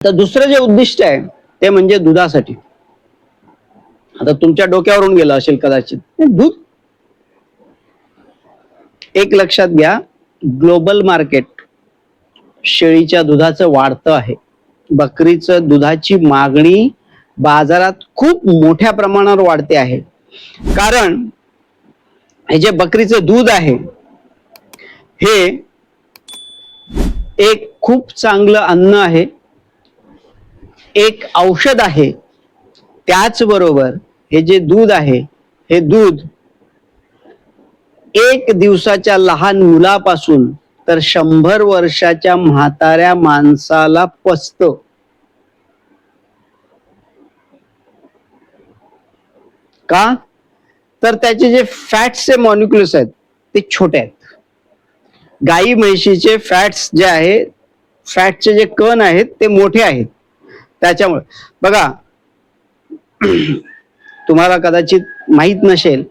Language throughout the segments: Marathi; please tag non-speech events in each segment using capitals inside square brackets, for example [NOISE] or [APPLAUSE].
तर दुसरं जे उद्दिष्ट आहे ते म्हणजे दुधासाठी. आता तुमच्या डोक्यावरून गेलं असेल कदाचित. दूध. एक लक्षात घ्या ग्लोबल मार्केट शेळीच्या दुधाचं वाढतं आहे. बकरीचं दुधाची मागणी बाजारात खूप मोठ्या प्रमाणावर वाढते आहे. कारण हे जे बकरीचं दूध आहे हे एक खूप चांगलं अन्न आहे. एक औषध आहे. त्याचबरोबर हे जे दूध आहे हे दूध एक दिवसाच्या लहान मुलापासून तर शंभर वर्षाच्या म्हाताऱ्या माणसाला पचत. का? तर त्याचे जे फॅट्सचे मॉलिक्युल्स आहेत ते छोटे आहेत. गाई म्हैशीचे फॅट्स जे आहे फॅटचे जे कण आहेत ते मोठे आहेत. त्याच्यामुळे. बघा तुम्हाला कदाचित माहीत नसेल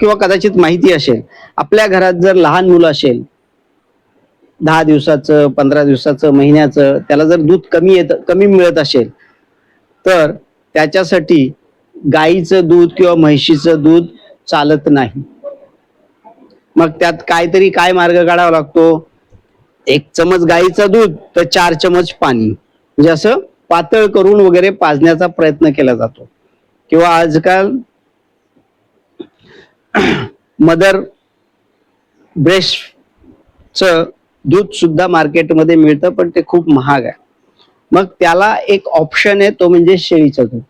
किंवा कदाचित माहिती असेल आपल्या घरात जर लहान मुलं असेल दहा दिवसाचं पंधरा दिवसाचं महिन्याचं त्याला जर दूध कमी येत कमी मिळत असेल तर त्याच्यासाठी गाईचं दूध किंवा म्हैशीचं दूध चालत नाही. मग त्यात काहीतरी काय मार्ग काढावा लागतो? एक चमच गाईचं दूध तर चार चमच पाणी. म्हणजे असं पातळ करून वगैरे पाजण्याचा प्रयत्न केला जातो. किंवा आजकाल मदर ब्रेस्टच दूध सुद्धा मार्केटमध्ये मिळतं पण ते खूप महाग आहे. मग त्याला एक ऑप्शन आहे तो म्हणजे शेळीचं दूध.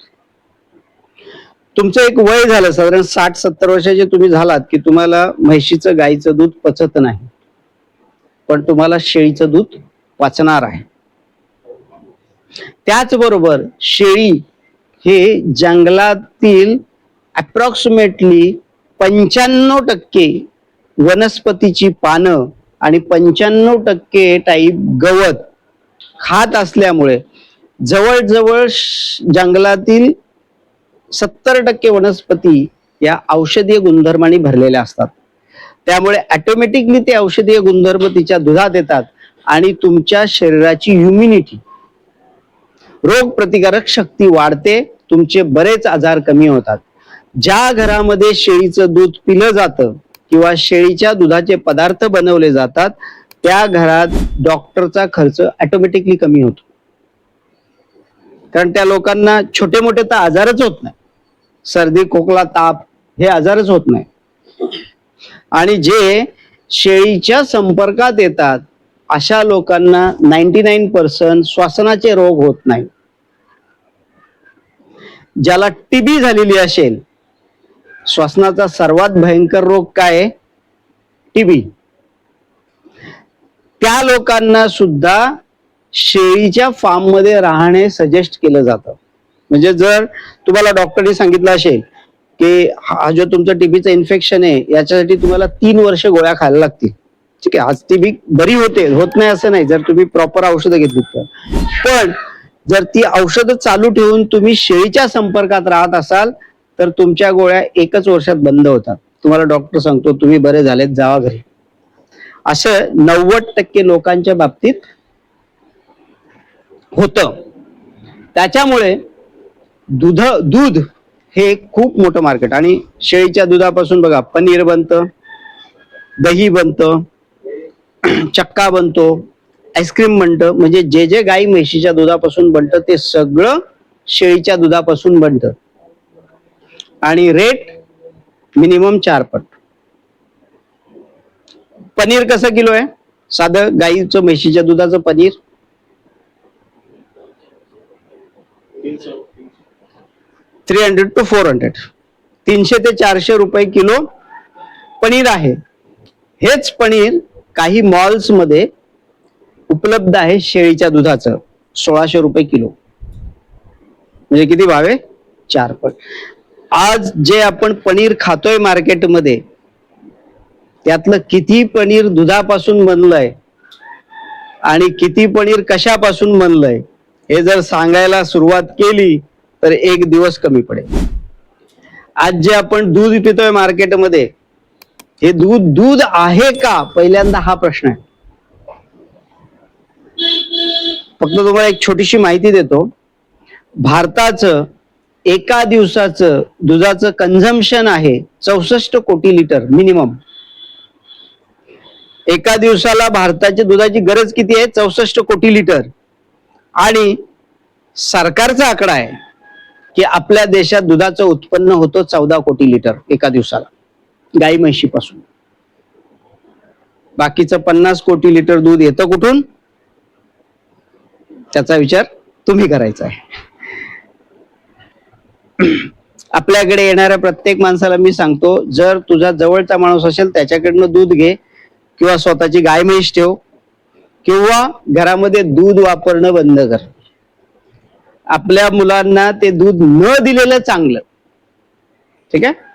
तुमचं एक वय झालं साधारण साठ सत्तर वर्षाचे तुम्ही झालात की तुम्हाला म्हैशीचं गाईचं दूध पचत नाही. पण तुम्हाला शेळीचं दूध पचणार आहे. त्याचबरोबर शेळी हे जंगलातील अप्रॉक्सिमेटली पंच्याण्णव टक्के वनस्पतीची पानं आणि पंच्याण्णव टक्के टाईप गवत खात असल्यामुळे जवळजवळ जंगलातील सत्तर टक्के वनस्पती या औषधीय गुणधर्माने भरलेल्या असतात. त्यामुळे ऑटोमॅटिकली ते औषधीय गुणधर्म तिच्या दुधात येतात आणि तुमच्या शरीराची ह्युमिनिटी रोगप्रतिकारक शक्ती वाढते तुमचे बरेच आजार कमी होतात. ज्या घरामध्ये शेळीचं दूध पिलं जातं किंवा शेळीच्या दुधाचे पदार्थ बनवले जातात त्या घरात डॉक्टरचा खर्च ऑटोमॅटिकली कमी होतो. कारण त्या लोकांना छोटे मोठे तर आजारच होत नाही. सर्दी खोकला ताप हे आजारच होत नाही. आणि जे शेळीच्या संपर्कात येतात अशा लोकांना नाईन्टी नाईन पर्सेंट श्वासनाचे रोग होत नाही. ज्याला टीबी झालेली असेल श्वसनाचा सर्वात भयंकर रोग काय टीबी त्या लोकांना सुद्धा शेळीच्या फार्ममध्ये राहणे सजेस्ट केलं जातं. म्हणजे जर तुम्हाला डॉक्टरने सांगितलं असेल की हा जो तुमचा टीबीचं इन्फेक्शन आहे याच्यासाठी तुम्हाला तीन वर्ष गोळ्या खायला लागतील. ठीक आहे आज टीबी बरी होते होत नाही असं नाही जर तुम्ही प्रॉपर औषधं घेतली तर. पण जर ती औषधं चालू ठेवून तुम्ही शेळीच्या संपर्कात राहत असाल तर तुमच्या गोळ्या एकच वर्षात बंद होतात. तुम्हाला डॉक्टर सांगतो तुम्ही बरे झालेत जावा घरी. असं नव्वद टक्के लोकांच्या बाबतीत होतं. त्याच्यामुळे दुध दूध हे खूप मोठं मार्केट आणि शेळीच्या दुधापासून बघा पनीर बनतं दही बनतं [CLEARS THROAT] चक्का बनतो आईस्क्रीम बनतं म्हणजे जे जे गाई म्हशीच्या दुधापासून बनतं ते सगळं शेळीच्या दुधापासून बनतं. आणि रेट मिनिमम चार पट. पनीर कसं किलो आहे? साधं गाईचं म्हशीच्या दुधाचं paneer? Three hundred to four hundred तीनशे ते चारशे रुपये किलो पनीर आहे. हेच पनीर काही मॉल्समध्ये उपलब्ध आहे शेळीच्या दुधाचं. सोळाशे रुपये किलो. म्हणजे किती भाव? आहे चार पट. आज जे आपण पनीर खातोय मार्केटमध्ये त्यातलं किती पनीर दुधापासून बनलंय आणि किती पनीर कशापासून बनलंय हे जर सांगायला सुरुवात केली तर एक दिवस कमी पडेल. आज जे आपण दूध पितोय मार्केटमध्ये हे दूध दूध आहे का? पहिल्यांदा हा प्रश्न आहे. फक्त तुम्हाला एक छोटीशी माहिती देतो. भारताचं एका दिवसाचं दुधाचं कन्झम्पशन आहे चौसष्ट कोटी लिटर मिनिमम एका दिवसाला भारताच्या दुधाची गरज किती आहे? चौसष्ट कोटी लिटर. आणि सरकारचा आकडा आहे की आपल्या देशात दुधाचं उत्पन्न होतं चौदा कोटी लिटर एका दिवसाला. गाई म्हशीपासून. बाकीचं पन्नास कोटी लिटर दूध येतं कुठून? त्याचा विचार तुम्ही करायचा आहे. आपल्याकडे येणाऱ्या प्रत्येक माणसाला मी सांगतो जर तुझा जवळचा माणूस असेल त्याच्याकडनं दूध घे किंवा स्वतःची गाय म्हैस ठेव किंवा घरामध्ये दूध वापरणं बंद कर. आपल्या मुलांना ते दूध न दिलेलं चांगलं. ठीक आहे?